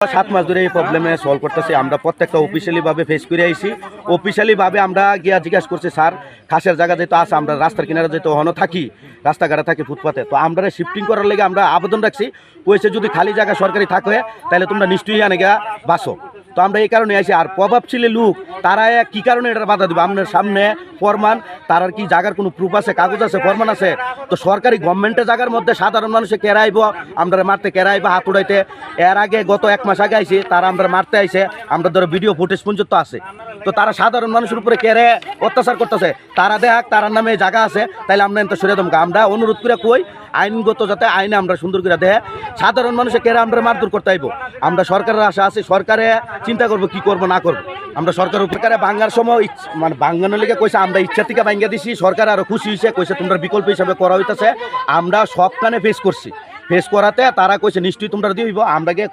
সাত মাস ধরে এই প্রবলেমে সলভ করতেছি। আমরা প্রত্যেকটা অফিসিয়ালি ভাবে ফেস করে আইসি অফিসিয়ালি ভাবে আমরা গিয়া জিজ্ঞাসা করছি, স্যার, খাসের জায়গা যেহেতু আছে, আমরা রাস্তার কিনারে যেহেতু হন থাকি, রাস্তাঘাটে থাকি ফুটপাতে। তো আমরা শিফটিং করার লেগে আমরা আবেদন রাখছি। কইছে, যদি খালি জায়গা সরকারি থাকে, তাহলে তোমরা নিশ্চয়ই আনে গিয়া বাসো তো আমরা এই কারণে আইছি আর প্রভাবশীলী লোক, তারা কি কারণে এটা বাধা দিবে? আপনার সামনে ফরমান, তার কি জায়গার কোনো প্রুফ আছে, কাগজ আছে, ফরমান আছে? তো সরকারি গভর্নমেন্টের জায়গার মধ্যে সাধারণ মানুষে কেরাইব আমরা মারতে কেরাইব হাত উড়াইতে। এর আগে গত এক মাস আগে আইছে, তারা আমরা মারতে আইসে আমরা ধরো ভিডিও ফুটেজ পর্যন্ত আছে। তো তারা সাধারণ মানুষের উপরে কেড়ে অত্যাচার করতেছে। তারা দেখ তার নামে জায়গা আছে, তাইলে আমরা সরে দমকা আমরা অনুরোধ করে কই, আইনগত যাতে আইনে আমরা সুন্দর করে দেয় সাধারণ মানুষের কেড়ে আমরা মারধর করতে আইব। আমরা সরকারের আশা আছি, সরকারে চিন্তা করব, কি করব, না করব। আমরা সরকার উপকারে ভাঙ্গার সময় মানে ভাঙ্গানোর লেগে কইছে, আমরা ইচ্ছা থেকে ভাঙ্গা দিছি, সরকার আরও খুশি হয়েছে কইছে, তোমরা বিকল্প হিসাবে করা হইতেছে। আমরা সবখানে ফেস করছি। ফেস করাতে তারা কইছে, নিশ্চয়ই তোমরা দিব আমরা গিয়ে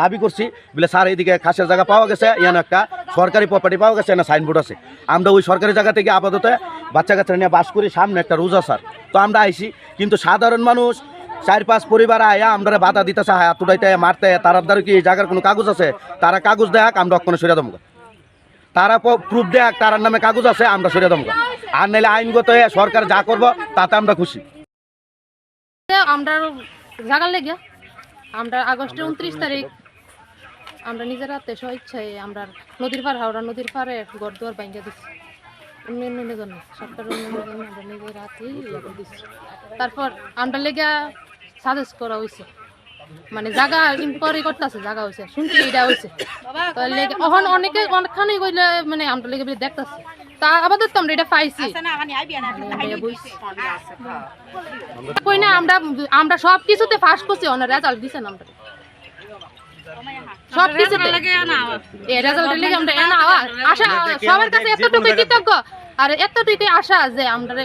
দাবি করছি, বলে, স্যার এইদিকে খাসের জায়গা পাওয়া গেছে, ইয়ান একটা সরকারি প্রপার্টি পাওয়া গেছে না সাইনবোর্ড আছে। আমরা ওই সরকারি জায়গা থেকে আপাতত বাচ্চা কাচ্চা নিয়ে বাস করি, সামনে একটা রোজা, স্যার। তো আমরা আইছি, কিন্তু সাধারণ মানুষ চার পাঁচ পরিবার আয়া আমরা বাধা দিতেছে হাত উঠাইতে মারতে তার দ্বারা কি এই জায়গার কোনো কাগজ আছে? তারা কাগজ দেখ আমরা অক্ষণে সরিয়ে দমকা তারা প্রুফ দেখ তার নামে কাগজ আছে আমরা সরিয়ে দমকা আর নাহলে আইনগত হয়ে সরকার যা করব তাতে আমরা খুশি। আমরা জাগার লেগে আমরা আগস্টের উনত্রিশ তারিখ আমরা নিজের হাতে স্বইচ্ছায় আমরা নদীর পার হাওড়া নদীর পারে ঘর দুয়ার বাইঙ্গা দিচ্ছি উন্নয়নের জন্য সরকার উন্নয়নের জন্য আমরা নিজের হাতেই দিচ্ছি তারপর আমরা লেগে সাজেস্ট করা হয়েছে মানে জায়গা ইনকোয়ারি করতেছে জায়গা হয়েছে শুনছি এটা হয়েছে এখন অনেকে অনেকখানি কইলে মানে আমরা লেগে বলে দেখতেছে। তা আপাতত আমরা এটা পাইছি। কই না আমরা আমরা সব কিছুতে ফার্স্ট করছি অনার রেজাল্ট দিছেন আমরা সব কিছুতে এই রেজাল্টের লেগে আমরা এনা আশা সবার কাছে এতটুকু কৃতজ্ঞ। আর এতটুকু আশা যে আমরা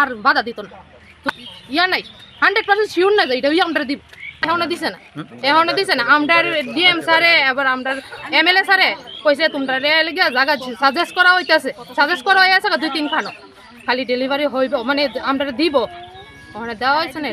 আর বাধা দিত না। ইয়া নাই। হান্ড্রেড পার্সেন্ট শিওর না এটা আমরা দিব। এখনও দিছে না। এখনও দিছে না। আমরা ডিএম স্যারে এবার আমরা এমএলএ স্যারে কইছে, তোমরা রে জায়গা সাজেস্ট করা হইতাছে। সাজেস্ট করা হইছে দুই তিন খানো। খালি ডেলিভারি হইব মানে আমরা দিব। ওখানে দেওয়া হয়েছে না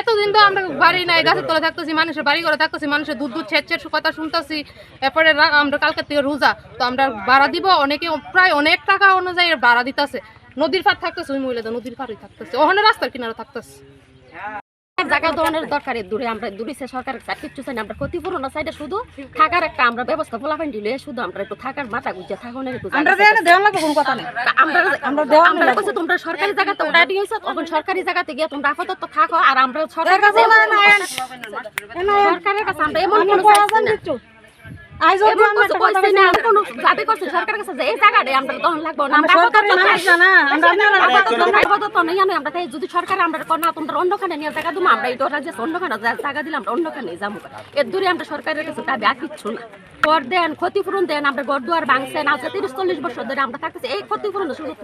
এতদিন তো আমরা বাড়ি নাই, গাছের তলে থাকতেছি, মানুষের বাড়ি করে থাকতেছি, মানুষের দুধ দুধ ছেট ছেট কথা শুনতেছি। এরপরে আমরা কালকে থেকে রোজা, তো আমরা ভাড়া দিব। অনেকে প্রায় অনেক টাকা অনুযায়ী ভাড়া দিতেছে। নদীর পার থাকতেছে ওই মহিলাদের নদীর পাড়ই থাকতেছে। ওখানে রাস্তার কিনারে থাকতেছে। জায়গা ধরনের দরকারে দূরে আমরা দূরেছে সরকারের কিচ্ছু চাই আমরা ক্ষতিপূরণ সাইডে শুধু থাকার একটা আমরা ব্যবস্থা দিলে শুধু আমরা একটু থাকার মাথা গুজে থাকুনের একটু আমরা জায়গা দেওয়া দেওয়া লাগবে কোনো কথা নেই। আমরা আমরা দেওয়া আমরা কইছি তোমরা সরকারি জায়গাতে ওটা দিয়েছ তখন সরকারি জায়গাতে গিয়ে তোমরা আপাতত থাকো আর আমরা সরকারের কাছে সরকারের কাছে আমরা এমন কোনো চাইছি না। আইজ এমন কইছি না, কোনো দাবি করছি সরকারের কাছে যে এই জায়গাটা আমরা তখন লাগবো না আমরা সরকারি মানুষ না, আমরা আপনারা আমরা আপাতত নাই আমরা তাই যদি সরকার আমরা কর না তোমরা অন্যখানে নিয়ে জায়গা দিমু আমরা এই ডোরা যে অন্যখানে জায়গা দিলাম আমরা অন্যখানে যাব। এর দূরে আমরা সরকারের কাছে দাবি আর কিচ্ছু না। কর দেন ক্ষতিপূরণ দেন আমরা গড় দুয়ার ভাঙছেন আজকে তিরিশ চল্লিশ বছর ধরে আমরা থাকতেছি এই ক্ষতিপূরণ সুযোগ।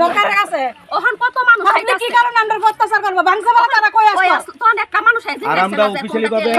সরকারের কাছে। ওখান কত মানুষ কি কারণে আমরা অত্যাচার করব? ভাঙছে তারা কই আসতো? তখন একটা মানুষ আর আমরা অফিসিয়ালি ভাবে